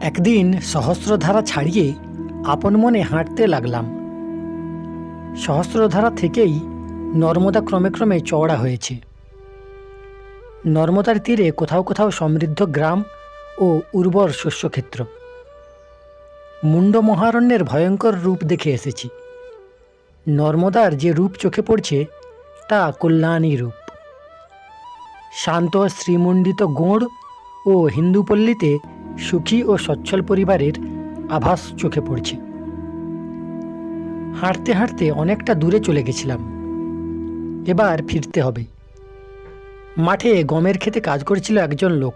একদিন সহস্রধারা ছাড়িয়ে আপন মনে হাঁটতে লাগলাম। সহস্রধারা থেকেই নর্মদা ক্রমে ক্রমে চওড়া হয়েছে। নর্মদার তীরে কোথাও কোথাও সমৃদ্ধ গ্রাম ও উর্বর শস্যক্ষেত্র। মুন্ড মহারণ্যের ভয়ঙ্কর রূপ দেখে এসেছি। নর্মদার যে রূপ চোখে পড়ছে, তা কল্যাণী রূপ। শান্ত শ্রীমণ্ডিত গোঁড় ও হিন্দুপল্লীতে সুখী ও সচ্ছল পরিবারের আভাস চোখে পড়ছে। হাঁটতে হাঁটতে অনেকটা দূরে চলে গেছিলাম। এবার ফিরতে হবে। মাঠে গমের খেতে কাজ করছিল একজন লোক।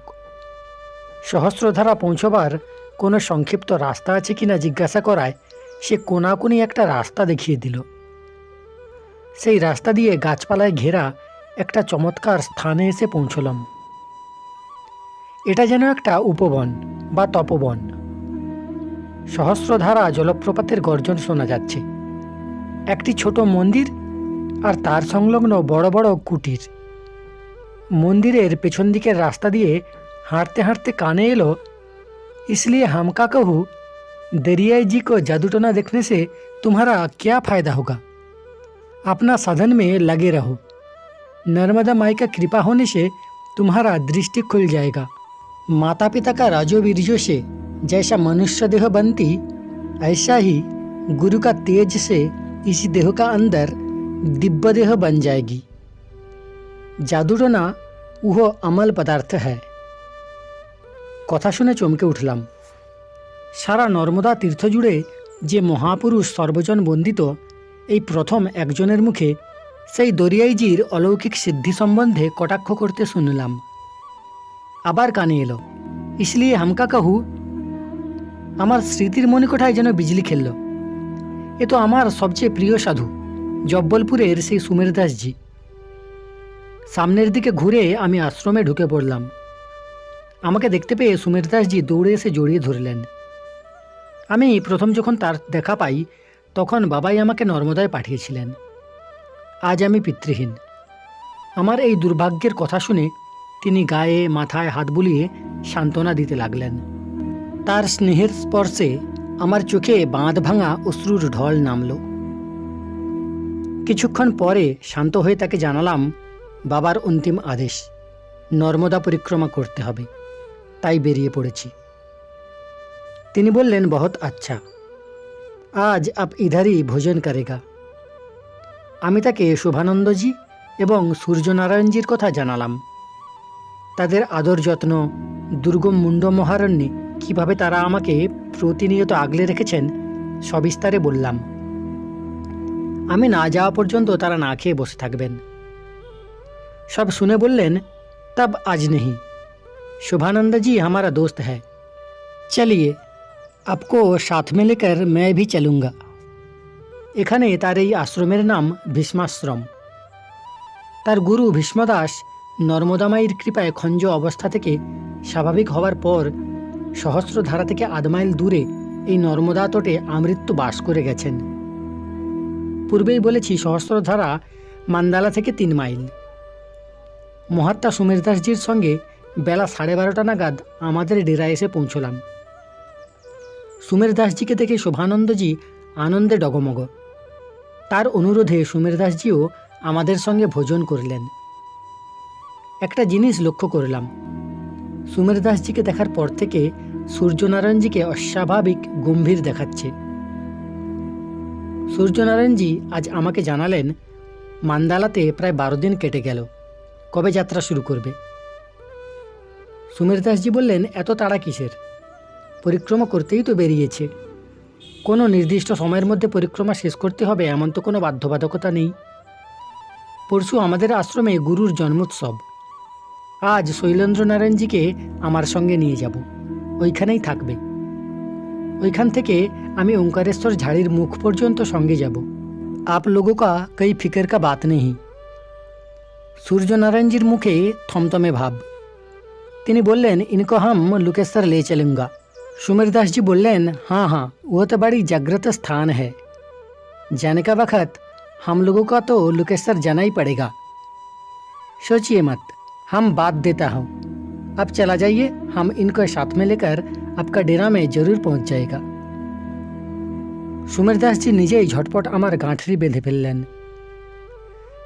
সহস্রধারা পৌঁছবার কোনো সংক্ষিপ্ত রাস্তা আছে কিনা জিজ্ঞাসা করায় সে কোনাকুনি একটা রাস্তা দেখিয়ে দিল। সেই রাস্তা দিয়ে গাছপালায় ঘেরা একটা চমৎকার স্থানে এসে পৌঁছলাম। এটা যেন একটা উপবন বা তপবন সহস্রধারা জলপ্রপাতের গর্জন শোনা যাচ্ছে একটি ছোট মন্দির আর তার সংলগ্ন বড় বড় কুটির মন্দিরের পেছন দিকের রাস্তা দিয়ে হাঁটতে হাঁটতে কানে এলো इसलिए हम का कहूँ दरियाई जी को जादूटोना देखने से तुम्हारा क्या फायदा होगा अपना साधन में लगे रहो नर्मदा माई का कृपा होने से तुम्हारा दृष्टि खुल जाएगा माता पिता का राजो वीर्यो से जैसा मनुष्य देह बनती ऐसा ही गुरु का तेज से इसी देह का अंदर दिव्य देह बन जाएगी जादूटोना वह अमल पदार्थ है কথা শুনে চমকে উঠলাম সারা নর্মদা তীর্থ জুড়ে যে মহাপুরুষ সর্বজন বন্দিত এই প্রথম একজনের মুখে সেই দরিয়াইজির অলৌকিক সিদ্ধি সম্বন্ধে কটাক্ষ করতে শুনলাম আবার কানে এলো। ইসলিয়ে হামকা কাহু, আমার স্মৃতির মনিকোঠায় যেন বিজলি খেলল। এ তো আমার সবচেয়ে প্রিয় সাধু, জব্বলপুরের সেই সুমের দাসজি। সামনের দিকে ঘুরে আমি আশ্রমে ঢুকে পড়লাম। আমাকে দেখতে পেয়ে সুমের দাসজি দৌড়ে এসে জড়িয়ে ধরলেন। আমি প্রথম যখন তার দেখা পাই, তখন বাবাই আমাকে নর্মদায় পাঠিয়েছিলেন। আজ আমি পিতৃহীন। আমার এই দুর্ভাগ্যের কথা শুনে তিনি গায়ে, মাথায় হাত বুলিয়ে সান্ত্বনা দিতে লাগলেন। তার স্নেহের স্পর্শে আমার চোখে বাঁধ ভাঙা অশ্রুর ঢল নামল। কিছুক্ষণ পরে শান্ত হয়ে তাকে জানালাম, বাবার অন্তিম আদেশ, নর্মদা পরিক্রমা করতে হবে। তাই বেরিয়ে পড়েছি। তিনি বললেন, বহুত আচ্ছা। আজ আপ ইধারই ভোজন করেগা। আমি তাকে শোভানন্দজি এবং সূর্যনারায়ণজির কথা জানালাম। তাদের আদর যত্ন দুর্গম মুন্ড মহারণ্যে কিভাবে তারা আমাকে প্রতিনিয়ত আগলে রেখেছেন সবিস্তারে বললাম আমি না যাওয়া পর্যন্ত তারা না খেয়ে বসে থাকবেন সব শুনে বললেন तब आज नहीं शुभानंद जी हमारा दोस्त है चलिए आपको साथ में लेकर मैं भी चलूँगा এখানে তার এই আশ্রমের নাম ভীষ্মাশ্রম তার গুরু ভীষ্মদাস নর্মদামাইয়ের কৃপায় খঞ্জ অবস্থা থেকে স্বাভাবিক হওয়ার পর সহস্রধারা থেকে আধ মাইল দূরে এই নর্মদা তটে আমৃত্যু বাস করে গেছেন। পূর্বেই বলেছি সহস্রধারা মান্দালা থেকে তিন মাইল। মহাত্মা সুমের দাসজির সঙ্গে বেলা সাড়ে বারোটা নাগাদ আমাদের ডেরায় এসে পৌঁছলাম। সুমের দাসজিকে দেখে শোভানন্দজি আনন্দে ডগমগ। তার অনুরোধে সুমের দাসজিও আমাদের সঙ্গে ভোজন করলেন। একটা জিনিস লক্ষ্য করলাম। সুমের দাসজিকে দেখার পর থেকে সূর্যনারায়ণজিকে অস্বাভাবিক গম্ভীর দেখাচ্ছে। সূর্যনারায়ণজি আজ আমাকে জানালেন, মান্দালাতে প্রায় বারো দিন কেটে গেল। কবে যাত্রা শুরু করবে? সুমের দাসজি বললেন, এত তাড়া কিসের? পরিক্রমা করতেই তো বেরিয়েছে। কোনো নির্দিষ্ট সময়ের মধ্যে পরিক্রমা শেষ করতে হবে এমন তো কোনো বাধ্যবাধকতা নেই। পরশু আমাদের আশ্রমে গুরুর জন্মোৎসব। আজ শৈলেন্দ্র নারায়ণজিকে আমার সঙ্গে নিয়ে যাব। ওইখানেই থাকবে। ওইখান থেকে আমি ওঙ্কারেশ্বর ঝাড়ির মুখ পর্যন্ত সঙ্গে যাব। आप কা কই ফিকের কা বাত बात সূর্য নারায়ণজির মুখে থমথমে ভাব। তিনি বললেন, ইনকো হাম লুকেশ্বর লে চলুঙ্গা। সুমের দাসজি বললেন হাঁ হাঁ हाँ তো বাড়ি জাগ্রত স্থান स्थान है जाने का কা তো लोगों জানাই পড়েগা। लुकेश्वर মত। हम बात देता हूँ आप चला जाइए हम इनको साथ में लेकर आपका डेरा में जरूर पहुंच जाएगा সুমের দাসজি নিজেই ঝটপট আমার গাঁঠরি বেঁধে ফেললেন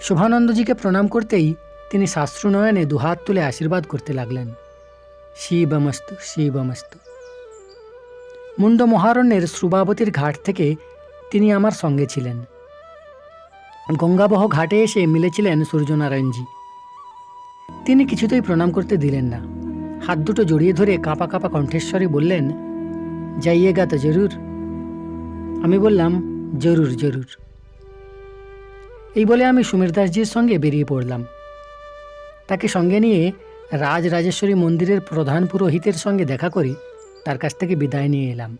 শুভানন্দজিকে প্রণাম করতেই তিনি শাস্ত্রনয়নে দুহাত তুলে আশীর্বাদ করতে লাগলেন শিবমস্তু শিবমস্তু মুন্ড মহারণ্যের শ্রুবাবতীর ঘাট থেকে তিনি আমার সঙ্গে ছিলেন গঙ্গাবহ ঘাটে এসে মিলেছিলেন সূর্যনারায়ণজি তিনি কিছুতেই প্রণাম করতে দিলেন না। হাত দুটো জড়িয়ে ধরে কাঁপা কাঁপা কণ্ঠেশ্বরে বললেন যাইয়েগা তো জরুর। আমি বললাম, জরুর জরুর। এই বলে আমি সুমের দাসজির সঙ্গে বেরিয়ে পড়লাম। তাকে সঙ্গে নিয়ে রাজ রাজেশ্বরী মন্দিরের প্রধান পুরোহিতের সঙ্গে দেখা করে তার কাছ থেকে বিদায় নিয়ে এলাম।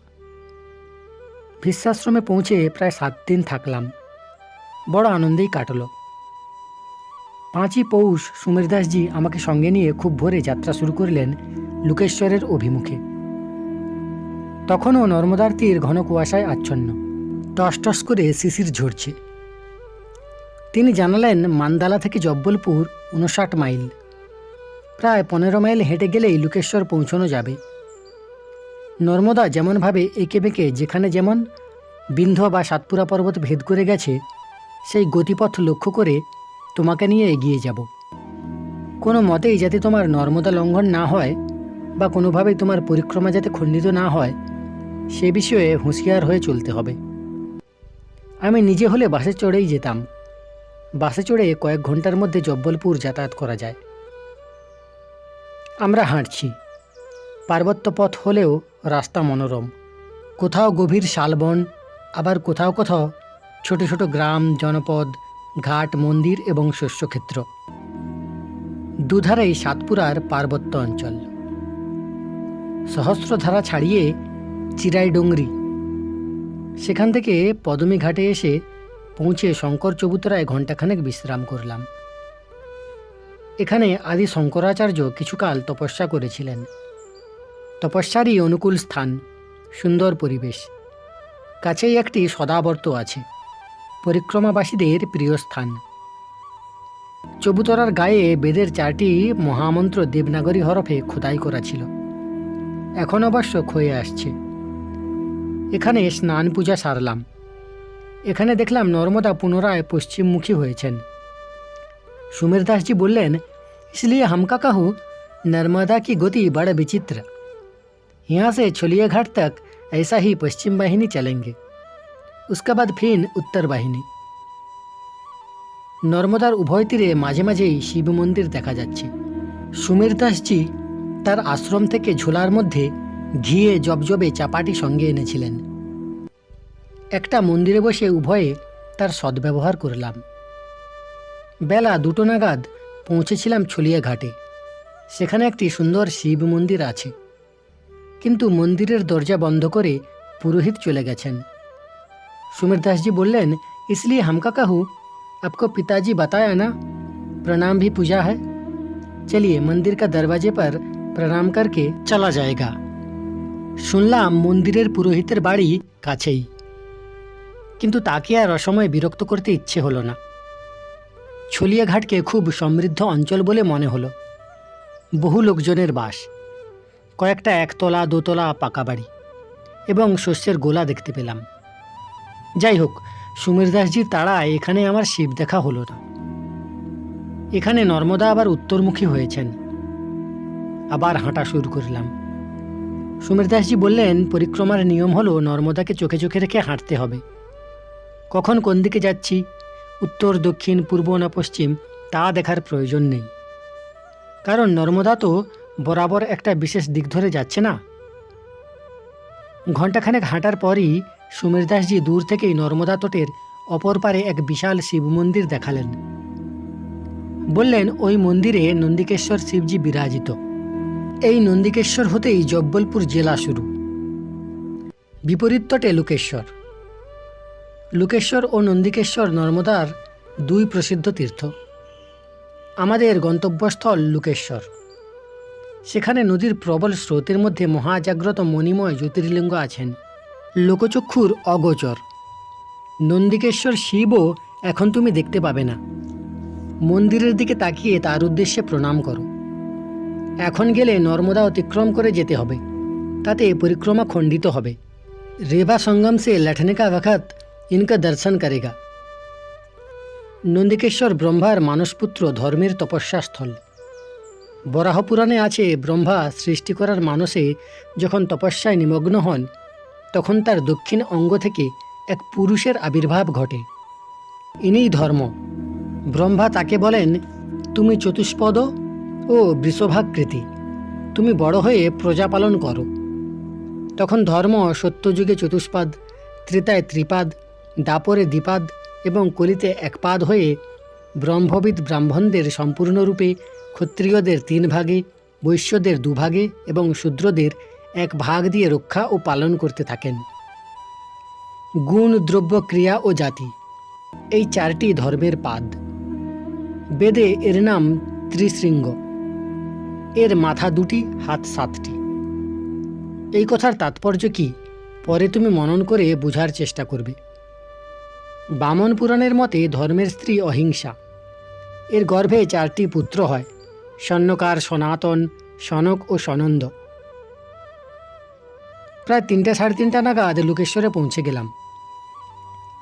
ভীষ্মাশ্রমে পৌঁছে প্রায় সাত দিন থাকলাম। বড় আনন্দেই কাটলো। পাঁচই পৌষ সুমের দাসজি আমাকে সঙ্গে নিয়ে খুব ভোরে যাত্রা শুরু করলেন লুকেশ্বরের অভিমুখে। তখনও নর্মদার তীর ঘন কুয়াশায় আচ্ছন্ন। টস টস করে শিশির ঝরছে। তিনি জানালেন, মান্দালা থেকে জব্বলপুর উনষাট মাইল। প্রায় পনেরো মাইল হেঁটে গেলেই লুকেশ্বর পৌঁছানো যাবে। নর্মদা যেমনভাবে এঁকে বেঁকে যেখানে যেমন বিন্ধ্য বা সাতপুরা পর্বত ভেদ করে গেছে, সেই গতিপথ লক্ষ্য করে তোমাকে নিয়ে এগিয়ে যাব। কোনো মতেই যাতে তোমার নর্মদা লঙ্ঘন না হয় বা কোনোভাবেই তোমার পরিক্রমা যাতে খণ্ডিত না হয়, সে বিষয়ে হুঁশিয়ার হয়ে চলতে হবে। আমি নিজে হলে বাসে চড়েই যেতাম। বাসে চড়ে কয়েক ঘণ্টার মধ্যে জব্বলপুর যাতায়াত করা যায়। আমরা হাঁটছি। পার্বত্য পথ হলেও রাস্তা মনোরম। কোথাও গভীর শালবন, আবার কোথাও কোথাও ছোট ছোট গ্রাম, জনপদ ঘাট, মন্দির এবং শস্যক্ষেত্র। দুধারেই সাতপুরার পার্বত্য অঞ্চল। সহস্রধারা ছাড়িয়ে চিরাই ডোংরি সেখান থেকে পদমী ঘাটে এসে পৌঁছে শঙ্কর চবুতরায় ঘণ্টাখানেক বিশ্রাম করলাম। এখানে আদি শঙ্করাচার্য কিছুকাল তপস্যা করেছিলেন। তপস্যারই অনুকূল স্থান, সুন্দর পরিবেশ। কাছেই একটি সদাবর্ত আছে। পরিক্রমাবাসীদের প্রিয় স্থান চবুতরার গায়ে বেদের চারটি মহামন্ত্র দেবনাগরী হরফে খোদাই করা ছিল এখন অবশ্য ক্ষয়ে আসছে এখানে স্নান পূজা সারলাম এখানে দেখলাম নর্মদা পুনরায় পশ্চিমমুখী হয়েছেন সুমের দাসজি বললেন इसलिए हम का कहूँ नर्मदा की गति बड़ा विचित्र यहाँ से छोलिया घाट तक ऐसा ही पश्चिम वाहिनी चलेंगे उसके बाद फिर उत्तर वाहिनी নর্মদার উভয় তীরে মাঝে মাঝেই শিব মন্দির দেখা যাচ্ছে সুমের দাসজি তার আশ্রম থেকে ঝোলার মধ্যে ঘিয়ে জবজবে চাপাটি সঙ্গে এনেছিলেন একটা মন্দিরে বসে উভয়ে তার সদ্ব্যবহার করলাম বেলা দুটো নাগাদ পৌঁছেছিলাম ছলিয়া ঘাটে সেখানে একটি সুন্দর শিব মন্দির আছে কিন্তু মন্দিরের দরজা বন্ধ করে পুরোহিত চলে গেছেন सुमिर दास जी बोलें इसलिए हमका कहूँ आपको पिताजी बताया ना प्रणाम भी पूजा है चलिए मंदिर का दरवाजे पर प्रणाम करके चला जाएगा শুনলাম মন্দিরের পুরোহিতের বাড়ি কাছেই কিন্তু তাকে আর অসময়ে বিরক্ত করতে ইচ্ছে হলো না ছলিয়াঘাটকে খুব সমৃদ্ধ অঞ্চল বলে মনে হলো বহু লোকজনের বাস কয়েকটা একতলা দোতলা পাকা বাড়ি এবং শস্যের গোলা দেখতে পেলাম যাই হোক, সুমির দাসজির তাড়ায় এখানে আমার শিব দেখা হলো না। এখানে নর্মদা আবার উত্তরমুখী হয়েছেন। আবার হাঁটা শুরু করলাম। সুমির দাসজি বললেন, পরিক্রমার নিয়ম হলো নর্মদাকে চোখে চোখে রেখে হাঁটতে হবে। কখন কোন দিকে যাচ্ছি, উত্তর, দক্ষিণ, পূর্ব না পশ্চিম, তা দেখার প্রয়োজন নেই। কারণ নর্মদা তো বরাবর একটা বিশেষ দিক ধরে যাচ্ছে না। ঘণ্টাখানেক হাঁটার পরই সুমের দাসজি দূর থেকেই নর্মদা তটের অপর পারে এক বিশাল শিব মন্দির দেখালেন। বললেন, ওই মন্দিরে নন্দিকেশ্বর শিবজি বিরাজিত। এই নন্দিকেশ্বর হতেই জব্বলপুর জেলা শুরু। বিপরীত তটে লোকেশ্বর। লোকেশ্বর ও নন্দিকেশ্বর নর্মদার দুই প্রসিদ্ধ তীর্থ। আমাদের গন্তব্যস্থল লোকেশ্বর। সেখানে নদীর প্রবল স্রোতের মধ্যে মহাজাগ্রত মণিময় জ্যোতির্লিঙ্গ আছেন। লোকচক্ষুর অগোচর নন্দিকেশ্বর শিবও এখন তুমি দেখতে পাবে না মন্দিরের দিকে তাকিয়ে তার উদ্দেশ্যে প্রণাম করো এখন গেলে নর্মদা অতিক্রম করে যেতে হবে তাতে পরিক্রমা খণ্ডিত হবে रेवा संगम से लौटने का वक्त इनका दर्शन करेगा নন্দিকেশ্বর ব্রহ্মার মানসপুত্র ধর্মের তপস্যা স্থল বরাহ পুরাণে আছে ব্রহ্মা সৃষ্টি করার মানসে যখন তপস্যায় নিমগ্ন হন তখন তার দক্ষিণ অঙ্গ থেকে এক পুরুষের আবির্ভাব ঘটে। ইনিই ধর্ম। ব্রহ্মা তাকে বলেন, তুমি চতুষ্পদ ও বৃষভাকৃতি। তুমি বড় হয়ে প্রজা পালন করো। তখন ধর্ম সত্যযুগে চতুষ্পাদ, ত্রেতায় ত্রিপাদ, দাপরে দ্বিপাদ এবং কলিতে একপাদ হয়ে ব্রহ্মবিদ ব্রাহ্মণদের সম্পূর্ণরূপে ক্ষত্রিয়দের তিন ভাগে, বৈশ্যদের দুভাগে এবং শূদ্রদের এক ভাগ দিয়ে রক্ষা ও পালন করতে থাকেন। গুণ, দ্রব্য, ক্রিয়া ও জাতি, এই চারটি ধর্মের পাদ। বেদে এর নাম ত্রিশৃঙ্গ। এর মাথা দুটি, হাত সাতটি। এই কথার তাৎপর্য কি? পরে তুমি মনন করে বোঝার চেষ্টা করবে। বামন পুরাণের মতে ধর্মের স্ত্রী অহিংসা। এর গর্ভে চারটি পুত্র হয়, স্বর্ণকার, সনাতন, সনক ও সনন্দ। প্রায় তিনটা, সাড়ে তিনটা নাগাদ লোকেশ্বরে পৌঁছে গেলাম।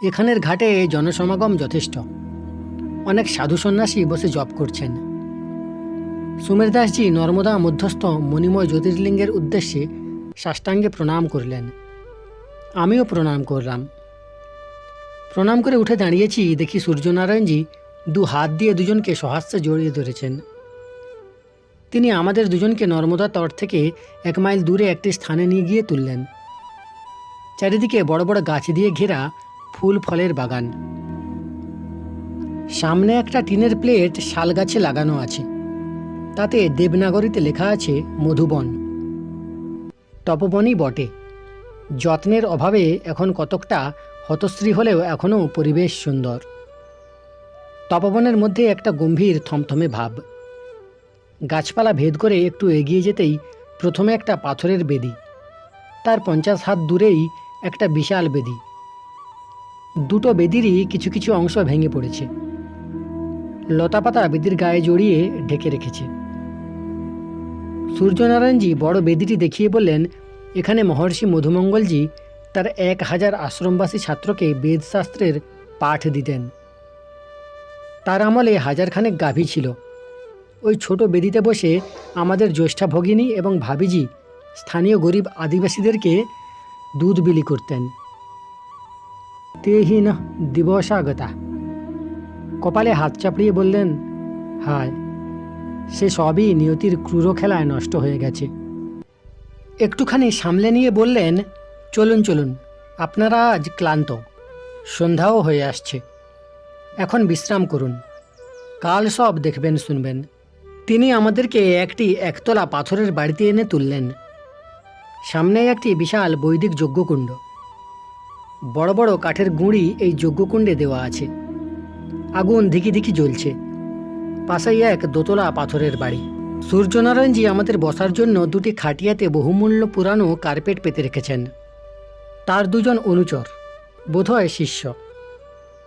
এখানের ঘাটে জনসমাগম যথেষ্ট। অনেক সাধু সন্ন্যাসী বসে জপ করছেন। সুমের দাসজি নর্মদা মধ্যস্থ মণিময় জ্যোতির্লিঙ্গের উদ্দেশ্যে সাষ্টাঙ্গে প্রণাম করলেন। আমিও প্রণাম করলাম। প্রণাম করে উঠে দাঁড়িয়েছি, দেখি সূর্যনারায়ণজি দু হাত দিয়ে দুজনকে সহাস্যে জড়িয়ে ধরেছেন। তিনি আমাদের দুজনকে নর্মদা তট থেকে এক মাইল দূরে একটি স্থানে নিয়ে গিয়ে তুললেন। চারিদিকে বড় বড় গাছ দিয়ে ঘেরা ফুল ফলের বাগান। সামনে একটা টিনের প্লেট শাল গাছে লাগানো আছে। তাতে দেবনাগরীতে লেখা আছে, মধুবন। তপবনই বটে। যত্নের অভাবে এখন কতকটা হতশ্রী হলেও এখনও পরিবেশ সুন্দর। তপবনের মধ্যে একটা গম্ভীর থমথমে ভাব। গাছপালা ভেদ করে একটু এগিয়ে যেতেই প্রথমে একটা পাথরের বেদি, তার পঞ্চাশ হাত দূরেই একটা বিশাল বেদি। দুটো বেদিরই কিছু কিছু অংশ ভেঙে পড়েছে। লতাপাতা বেদির গায়ে জড়িয়ে ঢেকে রেখেছে। সূর্যনারায়ণজি বড় বেদিটি দেখিয়ে বললেন, এখানে মহর্ষি মধুমঙ্গলজি তার এক হাজার আশ্রমবাসী ছাত্রকে বেদশাস্ত্রের পাঠ দিতেন। তার আমলে হাজারখানেক গাভী ছিল। ওই ছোট বেদিতে বসে আমাদের জ্যেষ্ঠা ভগিনী এবং ভাবিজি স্থানীয় গরিব আদিবাসীদেরকে দুধ বিলি করতেন। তেহি না দিবসাগতা। কপালে হাত চাপড়িয়ে বললেন, হায়, সে সবই নিয়তির ক্রূর খেলায় নষ্ট হয়ে গেছে। একটুখানি সামলে নিয়ে বললেন, চলুন চলুন, আপনারা আজ ক্লান্ত, সন্ধ্যাও হয়ে আসছে। এখন বিশ্রাম করুন, কাল সব দেখবেন, শুনবেন। তিনি আমাদেরকে একটি একতলা পাথরের বাড়িতে এনে তুললেন। সামনে একটি বিশাল বৈদিক যজ্ঞকুণ্ড। বড় বড় কাঠের গুঁড়ি এই যজ্ঞকুণ্ডে দেওয়া আছে। আগুন ধিকি ধিকি জ্বলছে। পাশেই এক দোতলা পাথরের বাড়ি। সূর্যনারায়ণজি আমাদের বসার জন্য দুটি খাটিয়াতে বহুমূল্য পুরানো কার্পেট পেতে রেখেছেন। তার দুজন অনুচর, বোধহয় শিষ্য।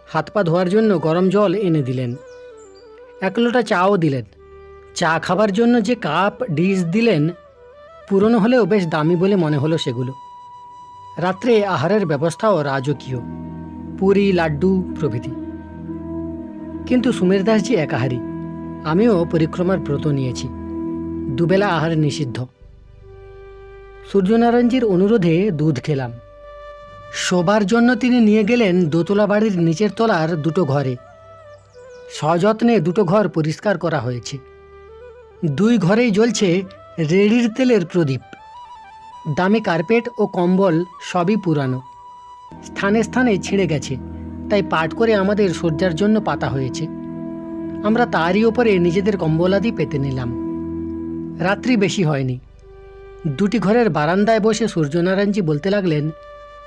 হাত পা ধোয়ার জন্য গরম জল এনে দিলেন। এক লোটা চাও দিলেন। চা খাবার জন্য যে কাপ, ডিশ দিলেন, পুরনো হলেও বেশ দামি বলে মনে হলো সেগুলো। রাত্রে আহারের ব্যবস্থাও রাজকীয়। পুরি, লাড্ডু প্রভৃতি। কিন্তু সুমের দাসজি একাহারি, আমিও পরিক্রমার ব্রত নিয়েছি। দুবেলা আহার নিষিদ্ধ। সূর্যনারায়ণজির অনুরোধে দুধ খেলাম। শোবার জন্য তিনি নিয়ে গেলেন দোতলা বাড়ির নিচের তলার দুটো ঘরে। সযত্নে দুটো ঘর পরিষ্কার করা হয়েছে। দুই ঘরেই জ্বলছে রেড়ির তেলের প্রদীপ। দামি কার্পেট ও কম্বল সবই পুরানো। স্থানে স্থানে ছিঁড়ে গেছে, তাই পাট করে আমাদের শয্যার জন্য পাতা হয়েছে। আমরা তারই ওপরে নিজেদের কম্বলাদি পেতে নিলাম। রাত্রি বেশি হয়নি। দুটি ঘরের বারান্দায় বসে সূর্যনারায়ণজি বলতে লাগলেন,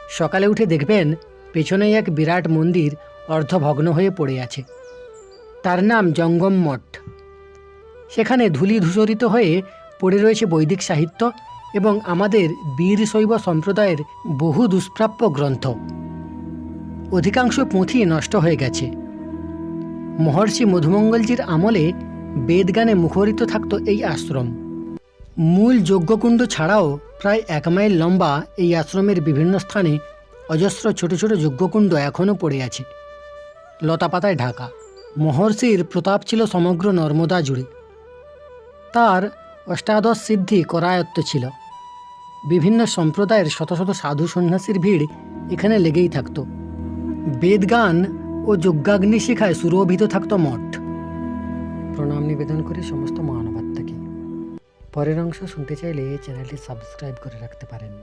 সকালে উঠে দেখবেন পেছনেই এক বিরাট মন্দির অর্ধভগ্ন হয়ে পড়ে আছে। তার নাম জঙ্গম মঠ। সেখানে ধূলি ধূসরিত হয়ে পড়ে রয়েছে বৈদিক সাহিত্য এবং আমাদের বীর শৈব সম্প্রদায়ের বহু দুষ্প্রাপ্য গ্রন্থ। অধিকাংশ পুঁথি নষ্ট হয়ে গেছে। মহর্ষি মধুমঙ্গলজির আমলে বেদগানে মুখরিত থাকত এই আশ্রম। মূল যজ্ঞকুণ্ড ছাড়াও প্রায় এক মাইল লম্বা এই আশ্রমের বিভিন্ন স্থানে অজস্র ছোট ছোট যজ্ঞকুণ্ড এখনও পড়ে আছে। লতাপাতায় ঢাকা। মহর্ষির প্রতাপ ছিল সমগ্র নর্মদা জুড়ে। তার অষ্টাদশ সিদ্ধি করায়ত্ত ছিল। বিভিন্ন সম্প্রদায়ের শত শত সাধু সন্ন্যাসীর ভিড় এখানে লেগেই থাকত। বেদগান ও যজ্ঞাগ্নি শিখায় সুরভিত থাকত মঠ। প্রণাম নিবেদন করে সমস্ত মানবাত্মাকে পরের অংশ শুনতে চাইলে এই চ্যানেলটি সাবস্ক্রাইব করে রাখতে পারেন।